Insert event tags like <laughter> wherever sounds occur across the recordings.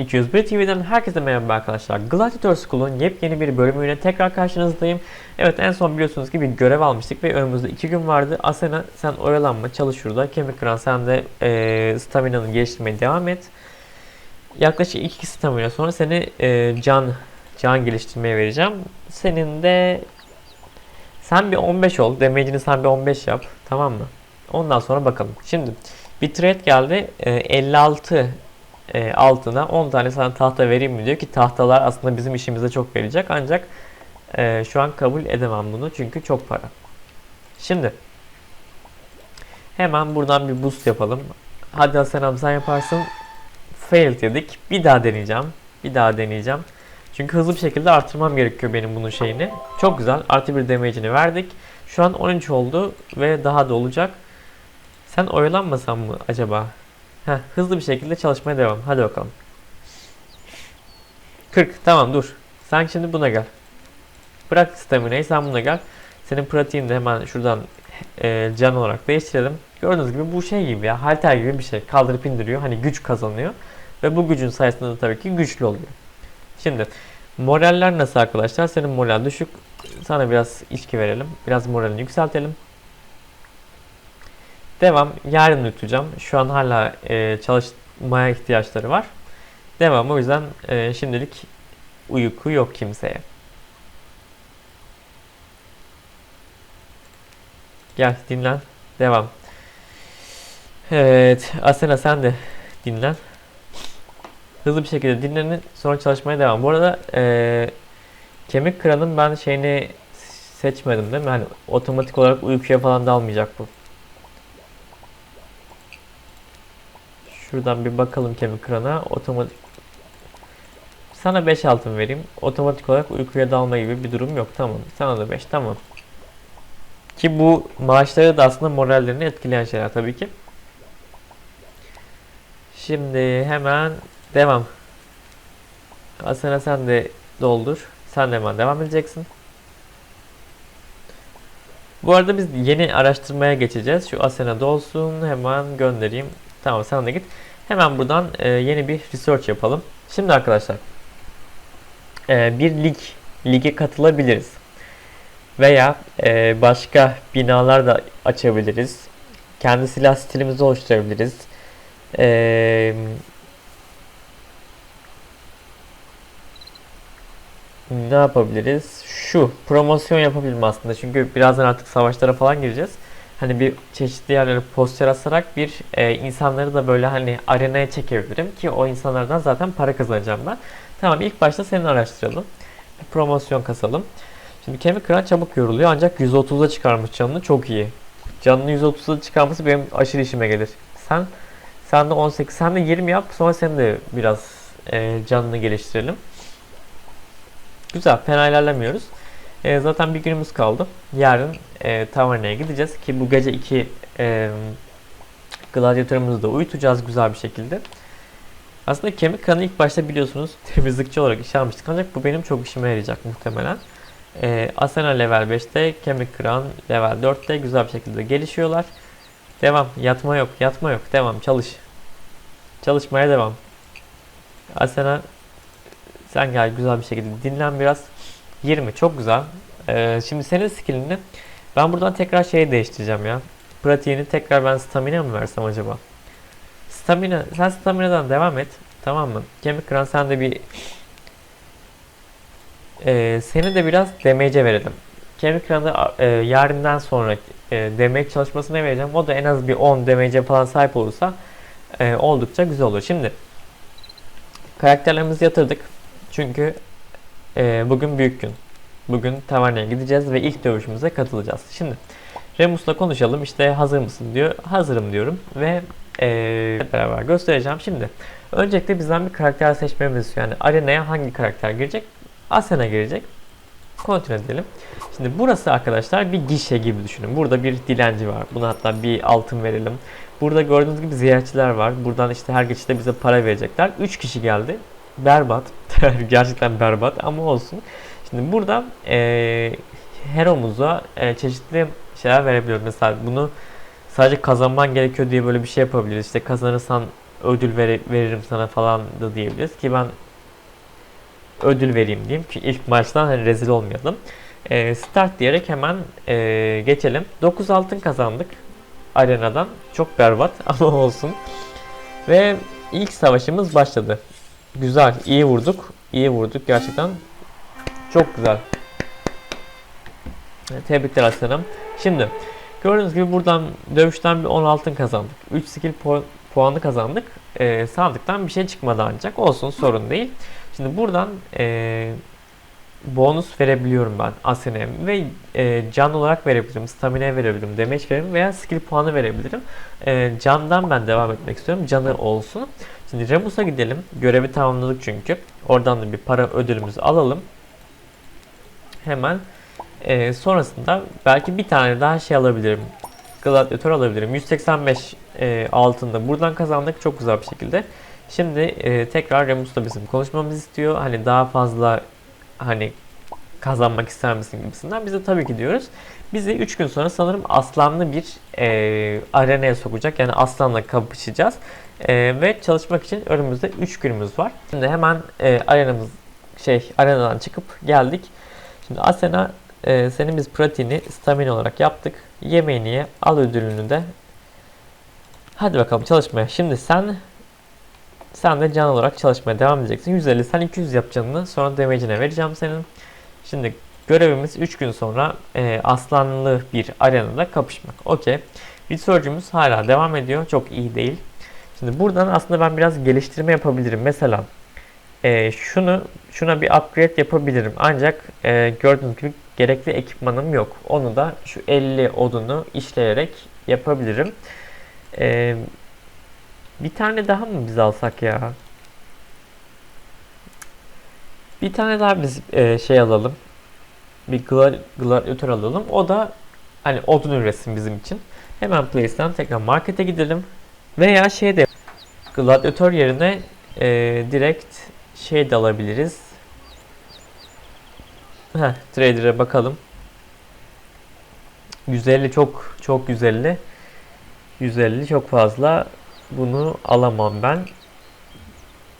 201 TV'den herkese merhaba arkadaşlar. Gladiator School'un yepyeni bir bölümüyle tekrar karşınızdayım. Evet en son biliyorsunuz ki bir görev almıştık ve önümüzde 2 gün vardı. Asena sen oyalanma çalış şurada. Kemik kıran sen de e, staminanı geliştirmeye devam et. Yaklaşık 2 stamina sonra seni e, can can geliştirmeye vereceğim. Senin de sen bir 15 ol. Damage'ini sen bir 15 yap. Tamam mı? Ondan sonra bakalım. Şimdi bir trade geldi. E, 56 e, altına 10 tane sana tahta vereyim mi diyor ki tahtalar aslında bizim işimize çok verecek ancak e, şu an kabul edemem bunu çünkü çok para. Şimdi hemen buradan bir boost yapalım. Hadi Hasan abi sen yaparsın. Fail dedik. Bir daha deneyeceğim. Bir daha deneyeceğim. Çünkü hızlı bir şekilde artırmam gerekiyor benim bunun şeyini. Çok güzel. Artı bir damage'ini verdik. Şu an 13 oldu ve daha da olacak. Sen oyalanmasan mı acaba? Heh, hızlı bir şekilde çalışmaya devam. Hadi bakalım. 40. Tamam dur. Sen şimdi buna gel. Bırak stamina'yı sen buna gel. Senin pratiğini de hemen şuradan e, can olarak değiştirelim. Gördüğünüz gibi bu şey gibi ya halter gibi bir şey. Kaldırıp indiriyor. Hani güç kazanıyor. Ve bu gücün sayesinde de tabii ki güçlü oluyor. Şimdi moraller nasıl arkadaşlar? Senin moral düşük. Sana biraz içki verelim. Biraz moralini yükseltelim. Devam. Yarın uyutacağım. Şu an hala e, çalışmaya ihtiyaçları var. Devam. O yüzden e, şimdilik uyku yok kimseye. Gel dinlen. Devam. Evet. Asena sen de dinlen. Hızlı bir şekilde dinlenin. Sonra çalışmaya devam. Bu arada e, kemik kıranın ben şeyini seçmedim değil mi? Hani otomatik olarak uykuya falan dalmayacak bu. Şuradan bir bakalım kemik kırana. Otomatik sana 5 altın vereyim. Otomatik olarak uykuya dalma gibi bir durum yok. Tamam. Sana da 5. Tamam. Ki bu maaşları da aslında morallerini etkileyen şeyler tabii ki. Şimdi hemen devam. Asena sen de doldur. Sen de hemen devam edeceksin. Bu arada biz yeni araştırmaya geçeceğiz. Şu Asena dolsun. Hemen göndereyim. Tamam sen de git. Hemen buradan e, yeni bir research yapalım. Şimdi arkadaşlar e, bir lig lige katılabiliriz. Veya e, başka binalar da açabiliriz. Kendi silah stilimizi oluşturabiliriz. E, ne yapabiliriz? Şu promosyon yapabilirim aslında. Çünkü birazdan artık savaşlara falan gireceğiz hani bir çeşitli yerlere poster asarak bir e, insanları da böyle hani arenaya çekebilirim ki o insanlardan zaten para kazanacağım ben. Tamam ilk başta senin araştıralım. Bir promosyon kasalım. Şimdi kemik kıran çabuk yoruluyor ancak 130'a çıkarmış canını çok iyi. Canını 130'a çıkarması benim aşırı işime gelir. Sen sen de 18 sen de 20 yap sonra sen de biraz e, canını geliştirelim. Güzel fena ilerlemiyoruz. E, zaten bir günümüz kaldı. Yarın e, taverneye gideceğiz ki bu gece iki e, gladyatörümüzü de uyutacağız güzel bir şekilde. Aslında kemik kanı ilk başta biliyorsunuz <laughs> temizlikçi olarak işe almıştık ancak bu benim çok işime yarayacak muhtemelen. E, Asena level 5'te, kemik kıran level 4'te güzel bir şekilde gelişiyorlar. Devam, yatma yok, yatma yok, devam, çalış. Çalışmaya devam. Asena sen gel güzel bir şekilde dinlen biraz. 20 çok güzel. Ee, şimdi senin skillini ben buradan tekrar şeyi değiştireceğim ya. Pratiğini tekrar ben stamina mı versem acaba? Stamina, sen stamina'dan devam et. Tamam mı? Kemik kıran sen de bir ee, seni de biraz damage'e verelim. Kemik kıranı e, yarından sonra e, damage çalışmasına vereceğim. O da en az bir 10 damage'e falan sahip olursa e, oldukça güzel olur. Şimdi karakterlerimizi yatırdık. Çünkü e, bugün büyük gün. Bugün taverneye gideceğiz ve ilk dövüşümüze katılacağız. Şimdi Remus'la konuşalım. İşte hazır mısın diyor. Hazırım diyorum ve ee, beraber göstereceğim. Şimdi öncelikle bizden bir karakter seçmemiz istiyor. Yani arenaya hangi karakter girecek? Asena girecek. Kontrol edelim. Şimdi burası arkadaşlar bir gişe gibi düşünün. Burada bir dilenci var. Buna hatta bir altın verelim. Burada gördüğünüz gibi ziyaretçiler var. Buradan işte her geçişte bize para verecekler. 3 kişi geldi. Berbat. <laughs> Gerçekten berbat ama olsun. Şimdi burada e, Hero'muza e, çeşitli şeyler verebiliyoruz. Mesela bunu sadece kazanman gerekiyor diye böyle bir şey yapabiliriz. İşte kazanırsan ödül vere- veririm sana falan da diyebiliriz ki ben ödül vereyim diyeyim ki ilk maçtan hani rezil olmayalım. Ee, start diyerek hemen ee, geçelim. 9 altın kazandık arenadan. Çok berbat <laughs> ama olsun. Ve ilk savaşımız başladı. Güzel, iyi vurduk. İyi vurduk gerçekten. Çok güzel. Tebrikler aslanım. Şimdi gördüğünüz gibi buradan dövüşten bir 10 altın kazandık. 3 skill pu- puanı kazandık. Ee, sandıktan bir şey çıkmadı ancak. Olsun sorun değil. Şimdi buradan ee, bonus verebiliyorum ben Asena'ya ve e, can olarak verebilirim, stamina verebilirim, damage verebilirim veya skill puanı verebilirim. E, candan ben devam etmek istiyorum. Canı olsun. Şimdi Remus'a gidelim. Görevi tamamladık çünkü. Oradan da bir para ödülümüzü alalım. Hemen e, sonrasında belki bir tane daha şey alabilirim. Gladiator alabilirim. 185 e, altında buradan kazandık çok güzel bir şekilde. Şimdi e, tekrar Remus'la bizim konuşmamız istiyor. Hani daha fazla hani kazanmak ister misin gibisinden. Biz de tabii ki diyoruz. Bizi 3 gün sonra sanırım aslanlı bir e, arenaya sokacak. Yani aslanla kapışacağız. E, ve çalışmak için önümüzde 3 günümüz var. Şimdi hemen e, arenamız şey arenadan çıkıp geldik. Şimdi Asena e, senin biz pratiğini stamina olarak yaptık. Yemeğini ye, al ödülünü de. Hadi bakalım çalışmaya. Şimdi sen sen de can olarak çalışmaya devam edeceksin. 150 sen 200 yap canını. Sonra damage'ine vereceğim senin. Şimdi görevimiz 3 gün sonra e, aslanlı bir arenada kapışmak. Okey. Research'ümüz hala devam ediyor. Çok iyi değil. Şimdi buradan aslında ben biraz geliştirme yapabilirim. Mesela e, şunu şuna bir upgrade yapabilirim. Ancak e, gördüğünüz gibi gerekli ekipmanım yok. Onu da şu 50 odunu işleyerek yapabilirim. E, bir tane daha mı biz alsak ya? Bir tane daha biz e, şey alalım. Bir gla- gladyatör alalım. O da hani odun üretsin bizim için. Hemen Place'den tekrar markete gidelim. Veya şey de gladyatör yerine e, direkt şey de alabiliriz. Heh, trader'e bakalım. 150 çok çok 150. 150 çok fazla. Bunu alamam ben.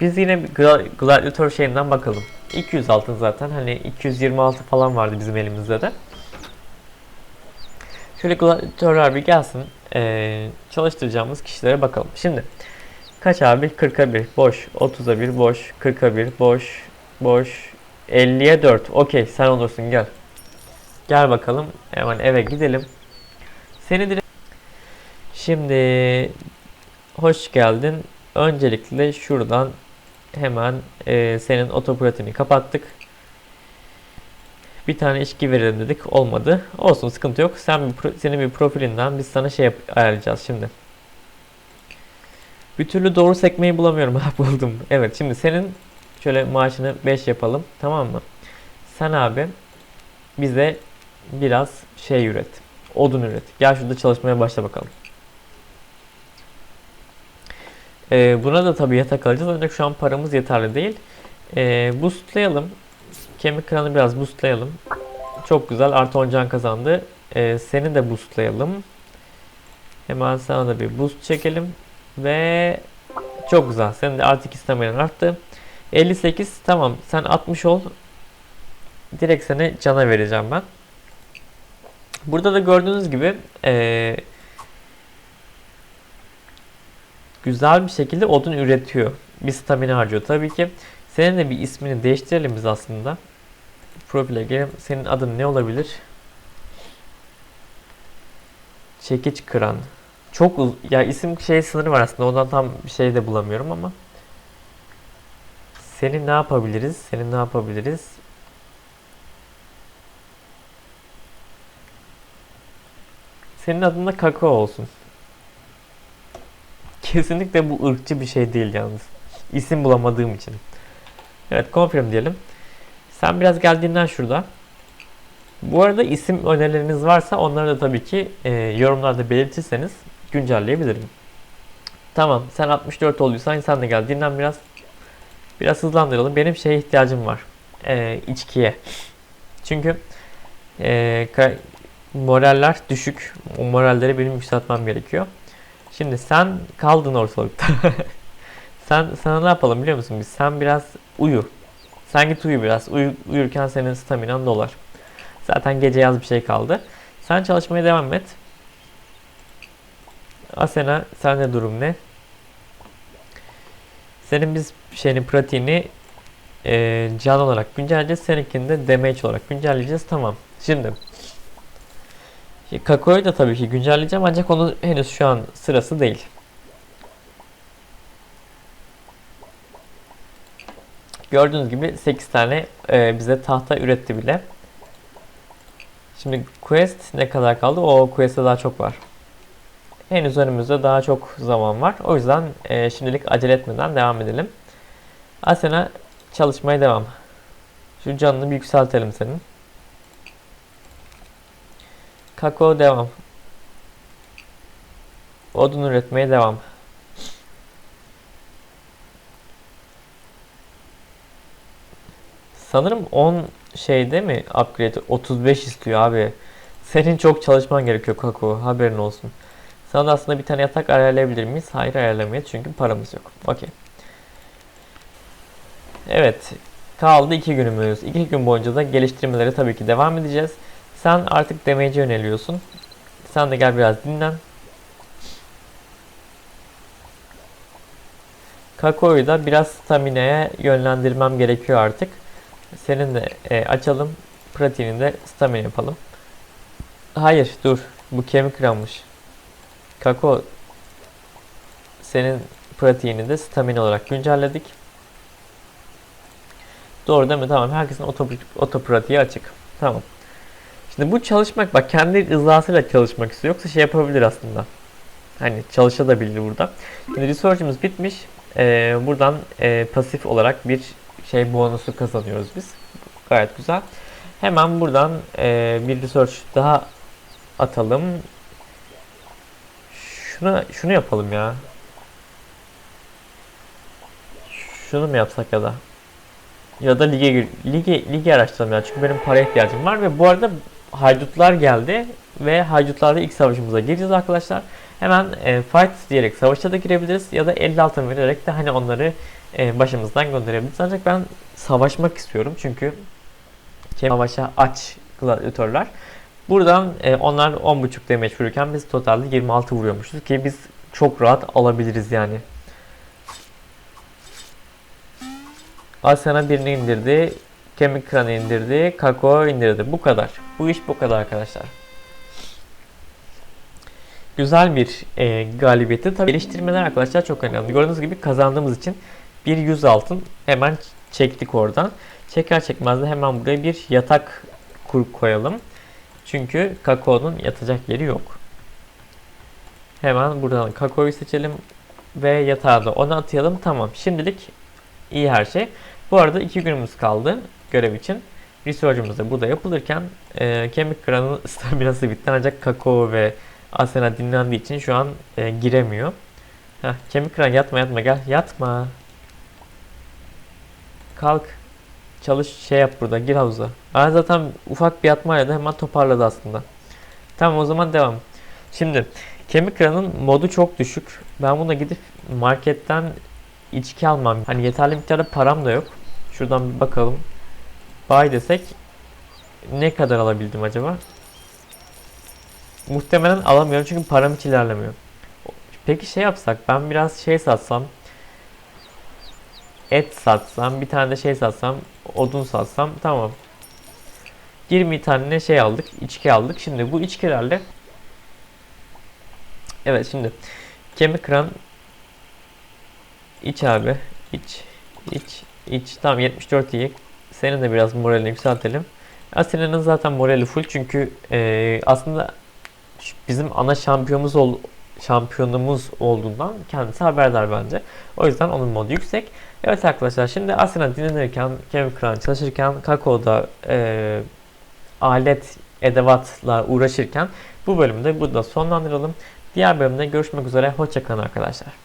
Biz yine bir gla- gladyatör şeyinden bakalım. 200 altın zaten. Hani 226 falan vardı bizim elimizde de. Şöyle gladyatörler bir gelsin. Ee, çalıştıracağımız kişilere bakalım. Şimdi kaç abi? 40'a 1 boş. 30'a 1 boş. 40'a 1 boş. Boş. 50'ye 4. Okey sen olursun gel. Gel bakalım. Hemen eve gidelim. Seni direkt Şimdi hoş geldin. Öncelikle şuradan hemen e, senin otopratiğini kapattık. Bir tane içki verelim dedik. Olmadı. Olsun sıkıntı yok. Sen bir senin bir profilinden biz sana şey yap- ayarlayacağız şimdi. Bir türlü doğru sekmeyi bulamıyorum. Ha <laughs> buldum. Evet şimdi senin şöyle maaşını 5 yapalım. Tamam mı? Sen abi bize biraz şey üret. Odun üret. Gel şurada çalışmaya başla bakalım. Ee, buna da tabii yatak alacağız ancak şu an paramız yeterli değil. Ee, boostlayalım. Kemik kıranı biraz boostlayalım. Çok güzel artı 10 can kazandı. Ee, seni de boostlayalım. Hemen sana da bir boost çekelim. Ve çok güzel. Senin de artı 2 stamina arttı. 58 tamam sen 60 ol. Direkt seni cana vereceğim ben. Burada da gördüğünüz gibi ee, güzel bir şekilde odun üretiyor. Bir stamina harcıyor tabii ki. Senin de bir ismini değiştirelim biz aslında. Profile gelelim. Senin adın ne olabilir? Çekiç kıran. Çok uz ya isim şey sınırı var aslında. Ondan tam bir şey de bulamıyorum ama. Senin ne yapabiliriz? Senin ne yapabiliriz? Senin adın da kakao olsun. Kesinlikle bu ırkçı bir şey değil yalnız. İsim bulamadığım için. Evet confirm diyelim. Sen biraz geldiğinden şurada. Bu arada isim önerileriniz varsa onları da tabii ki e, yorumlarda belirtirseniz güncelleyebilirim. Tamam sen 64 olduysan sen de gel dinlen biraz. Biraz hızlandıralım. Benim şeye ihtiyacım var. E, içkiye. Çünkü e, moraller düşük. O moralleri benim yükseltmem gerekiyor. Şimdi sen kaldın ortalıkta. <laughs> Sen sana ne yapalım biliyor musun biz? Sen biraz uyu. Sen git uyu biraz. Uyu, uyurken senin staminan dolar. Zaten gece yaz bir şey kaldı. Sen çalışmaya devam et. Asena sende durum ne? Senin biz şeyin pratiğini e, can olarak güncelleyeceğiz. Seninkini de damage olarak güncelleyeceğiz. Tamam. Şimdi Kako'yu da tabii ki güncelleyeceğim ancak onun henüz şu an sırası değil. Gördüğünüz gibi 8 tane e, bize tahta üretti bile. Şimdi quest ne kadar kaldı? O quest'e daha çok var. Henüz önümüzde daha çok zaman var. O yüzden e, şimdilik acele etmeden devam edelim. Asena çalışmaya devam. Şu canını bir yükseltelim senin. Kakao devam. Odun üretmeye devam. Sanırım 10 şeyde mi upgrade 35 istiyor abi. Senin çok çalışman gerekiyor Kakao haberin olsun. Sana da aslında bir tane yatak ayarlayabilir miyiz? Hayır ayarlamayız çünkü paramız yok. Okey. Evet. Kaldı 2 günümüz. 2 gün boyunca da geliştirmelere tabii ki devam edeceğiz. Sen artık damage'e yöneliyorsun. Sen de gel biraz dinlen. Kakao'yu da biraz stamina'ya yönlendirmem gerekiyor artık. Senin de e, açalım. Pratiğini de stamina yapalım. Hayır dur. Bu kemik kıranmış. Kako senin pratiğini de stamina olarak güncelledik. Doğru değil mi? Tamam. Herkesin oto, otopratiği açık. Tamam. Şimdi bu çalışmak bak kendi rızasıyla çalışmak istiyor. Yoksa şey yapabilir aslında. Hani çalışabilir burada. Şimdi research'ımız bitmiş. Ee, buradan e, pasif olarak bir şey bonusu kazanıyoruz biz. Gayet güzel. Hemen buradan e, bir research daha atalım. Şuna şunu yapalım ya. Şunu mu yapsak ya da? Ya da lige lige lige araştıralım ya. Çünkü benim para ihtiyacım var ve bu arada haydutlar geldi ve haydutlarla ilk savaşımıza gireceğiz arkadaşlar. Hemen e, fight diyerek savaşa da girebiliriz ya da 50 altın vererek de hani onları e, başımızdan gönderebiliriz. Ancak ben savaşmak istiyorum çünkü savaşa aç gladyatörler. Buradan e, onlar 10.5 damage vururken biz totalde 26 vuruyormuşuz ki biz çok rahat alabiliriz yani. Asena birini indirdi. Kemik kranı indirdi. Kakao indirdi. Bu kadar. Bu iş bu kadar arkadaşlar. Güzel bir e, galibiyeti. Tabii geliştirmeler arkadaşlar çok önemli. Gördüğünüz gibi kazandığımız için bir 100 altın hemen çektik oradan. Çeker çekmez de hemen buraya bir yatak kur koyalım. Çünkü kakaonun yatacak yeri yok. Hemen buradan kakaoyu seçelim ve yatağı da ona atayalım. Tamam. Şimdilik iyi her şey. Bu arada iki günümüz kaldı görev için. Research'ımız da burada yapılırken e, kemik kranı <laughs> staminası bitti ancak kakao ve Asena dinlendiği için şu an e, giremiyor. Heh, kemik kran yatma yatma gel yatma. Kalk. Çalış şey yap burada gir havuza. Ben zaten ufak bir yatmayla da hemen toparladı aslında. Tamam o zaman devam. Şimdi kemik kranın modu çok düşük. Ben buna gidip marketten içki almam. Hani yeterli miktarda param da yok. Şuradan bir bakalım. Buy desek ne kadar alabildim acaba? Muhtemelen alamıyorum çünkü param hiç ilerlemiyor. Peki şey yapsak ben biraz şey satsam et satsam bir tane de şey satsam odun satsam tamam. 20 tane şey aldık içki aldık. Şimdi bu içkilerle Evet şimdi kemik kıran iç abi iç iç iç tamam 74 iyi senin de biraz moralini yükseltelim. Asena'nın zaten morali full çünkü e, aslında bizim ana şampiyonumuz ol, şampiyonumuz olduğundan kendisi haberdar bence. O yüzden onun modu yüksek. Evet arkadaşlar şimdi Asena dinlenirken, Kevin Kran çalışırken, Kako'da e, alet edevatla uğraşırken bu bölümde burada sonlandıralım. Diğer bölümde görüşmek üzere. Hoşçakalın arkadaşlar.